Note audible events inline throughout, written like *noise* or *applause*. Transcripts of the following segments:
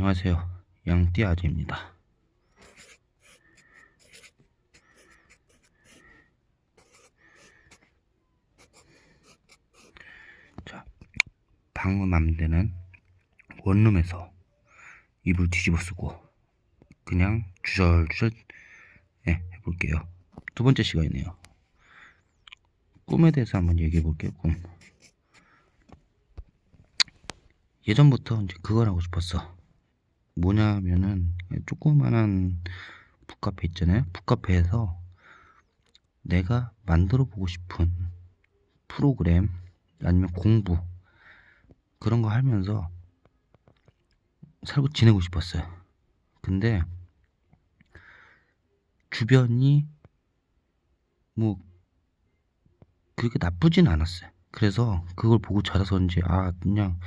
안녕하세요. 양띠 아재입니다. 자, 방음 암대는 원룸에서 이불 뒤집어 쓰고 그냥 주절주절 예, 해볼게요. 두 번째 시간이네요. 꿈에 대해서 한번 얘기해 볼게요. 꿈. 예전부터 이제 그걸 하고 싶었어. 뭐냐면은 조그만한 북카페 있잖아요. 북카페에서 내가 만들어 보고 싶은 프로그램 아니면 공부 그런 거 하면서 살고 지내고 싶었어요. 근데 주변이 뭐 그렇게 나쁘진 않았어요. 그래서 그걸 보고 자라서인지 아 그냥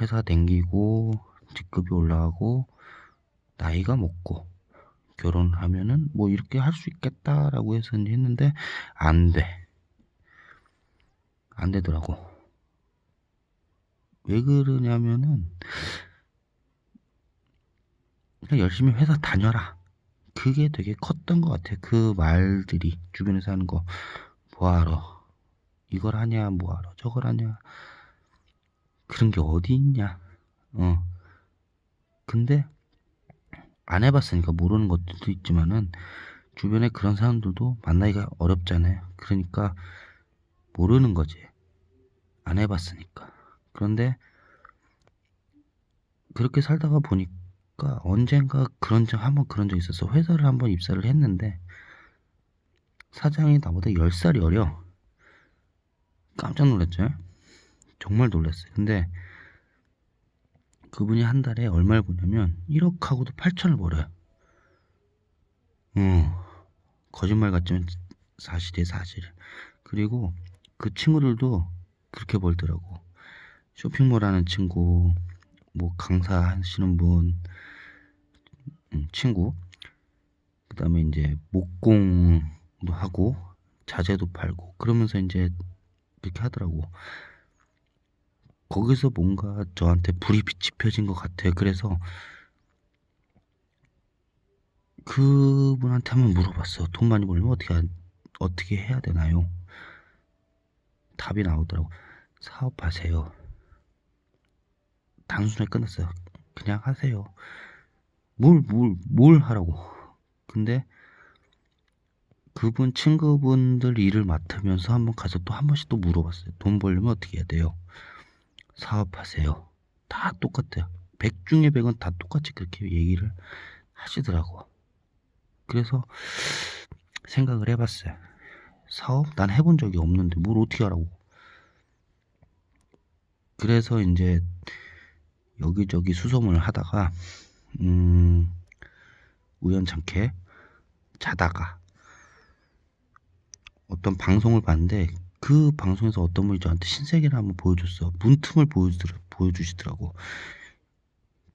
회사 댕기고 직급이 올라가고 나이가 먹고 결혼하면은 뭐 이렇게 할 수 있겠다라고 해서 했는데 안 돼. 안 되더라고. 왜 그러냐면은 그냥 열심히 회사 다녀라. 그게 되게 컸던 것 같아요. 그 말들이 주변에서 하는 거 뭐하러 이걸 하냐 뭐하러 저걸 하냐 그런 게 어디 있냐 어 근데 안 해봤으니까 모르는 것들도 있지만은 주변에 그런 사람들도 만나기가 어렵잖아요. 그러니까 모르는 거지. 안 해봤으니까. 그런데 그렇게 살다가 보니까 언젠가 그런 적 한번 그런 적 있었어. 회사를 한번 입사를 했는데 사장이 나보다 10살이 어려. 깜짝 놀랐죠? 정말 놀랐어요. 근데 그분이 한 달에 얼마를 버냐면 1억하고도 8천을 벌어요. 어, 거짓말 같지만 사실이에요 사실. 그리고 그 친구들도 그렇게 벌더라고. 쇼핑몰 하는 친구 뭐 강사 하시는 분 음, 친구. 그 다음에 이제 목공도 하고 자재도 팔고 그러면서 이제 그렇게 하더라고 거기서 뭔가 저한테 불이 빛이 펴진 것 같아요. 그래서 그분한테 한번 물어봤어 돈 많이 벌면 어떻게 하- 어떻게 해야 되나요? 답이 나오더라고. 사업하세요. 단순하게 끝났어요. 그냥 하세요. 뭘 뭘 뭘 하라고. 근데 그분 친구분들 일을 맡으면서 한번 가서 또 한 번씩 또 물어봤어요. 돈 벌려면 어떻게 해야 돼요? 사업하세요. 다 똑같아요. 백 중에 백은 다 똑같이 그렇게 얘기를 하시더라고. 그래서 생각을 해봤어요. 사업? 난 해본 적이 없는데 뭘 어떻게 하라고. 그래서 이제 여기저기 수소문을 하다가 음 우연찮게 자다가 어떤 방송을 봤는데 그 방송에서 어떤 분이 저한테 신세계를 한번 보여줬어. 문틈을 보여주더라, 보여주시더라고.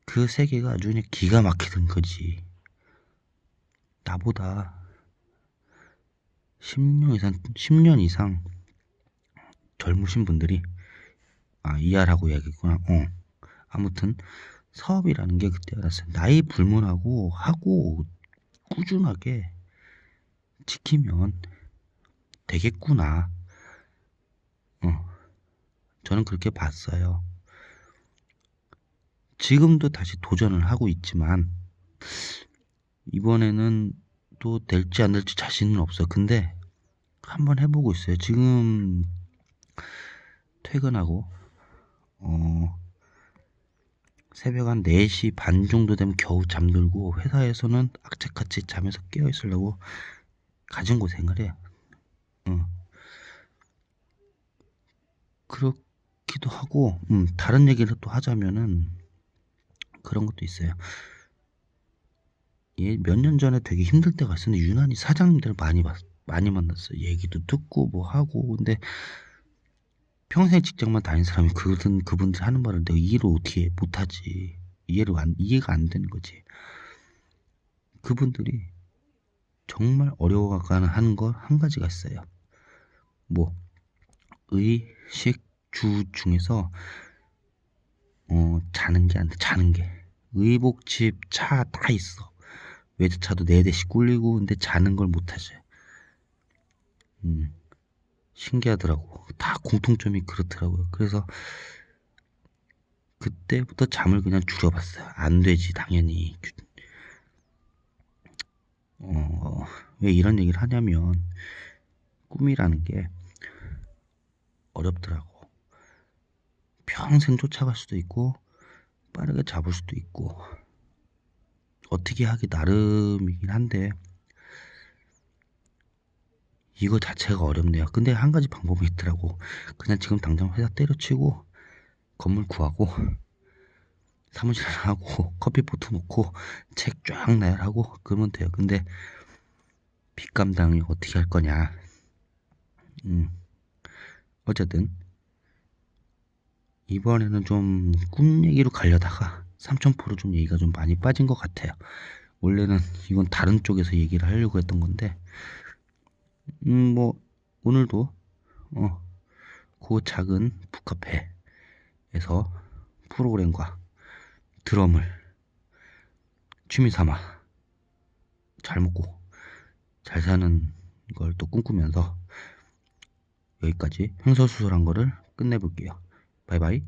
그 세계가 아주 그냥 기가 막히던 거지. 나보다 10년 이상, 10년 이상 젊으신 분들이, 아, 이해하라고 이야기했구나. 어. 아무튼, 사업이라는 게 그때 알았어요. 나이 불문하고 하고 꾸준하게 지키면 되겠구나. 어, 저는 그렇게 봤어요. 지금도 다시 도전을 하고 있지만, 이번에는 또 될지 안 될지 자신은 없어. 근데, 한번 해보고 있어요. 지금, 퇴근하고, 어, 새벽 한 4시 반 정도 되면 겨우 잠들고, 회사에서는 악착같이 잠에서 깨어 있으려고 가진 고생을 해요. 응. 그렇기도 하고, 음, 다른 얘기를 또 하자면은 그런 것도 있어요. 예, 몇 년 전에 되게 힘들 때가 있었는데 유난히 사장님들 많이 봤, 많이 만났어요. 얘기도 듣고 뭐 하고 근데 평생 직장만 다닌 사람이 그분 그분들 하는 말을 내가 이해를 어떻게 못하지? 이해를 안 이해가 안 되는 거지. 그분들이 정말 어려워가는 하는 걸한 가지가 있어요. 뭐 의식 주 중에서 어 자는 게 안 돼. 자는 게 의복집 차 다 있어. 외제차도 네 대씩 굴리고 근데 자는 걸 못 하지. 음, 신기하더라고. 다 공통점이 그렇더라고요. 그래서 그때부터 잠을 그냥 줄여봤어요. 안 되지, 당연히. 어, 왜 이런 얘기를 하냐면, 꿈이라는 게 어렵더라고. 평생 쫓아갈 수도 있고, 빠르게 잡을 수도 있고, 어떻게 하기 나름이긴 한데, 이거 자체가 어렵네요. 근데 한 가지 방법이 있더라고. 그냥 지금 당장 회사 때려치고, 건물 구하고, 사무실 *laughs* 하고, 커피포트 놓고, 책 쫙 나열하고, 그러면 돼요. 근데, 빚 감당을 어떻게 할 거냐. 음, 어쨌든, 이번에는 좀 꿈 얘기로 가려다가, 삼천포로 좀 얘기가 좀 많이 빠진 것 같아요. 원래는 이건 다른 쪽에서 얘기를 하려고 했던 건데, 음, 뭐, 오늘도, 어, 그 작은 북카페에서 프로그램과 드럼을 취미 삼아 잘 먹고 잘 사는 걸 또 꿈꾸면서 여기까지 횡설수설한 거를 끝내볼게요. 바이바이.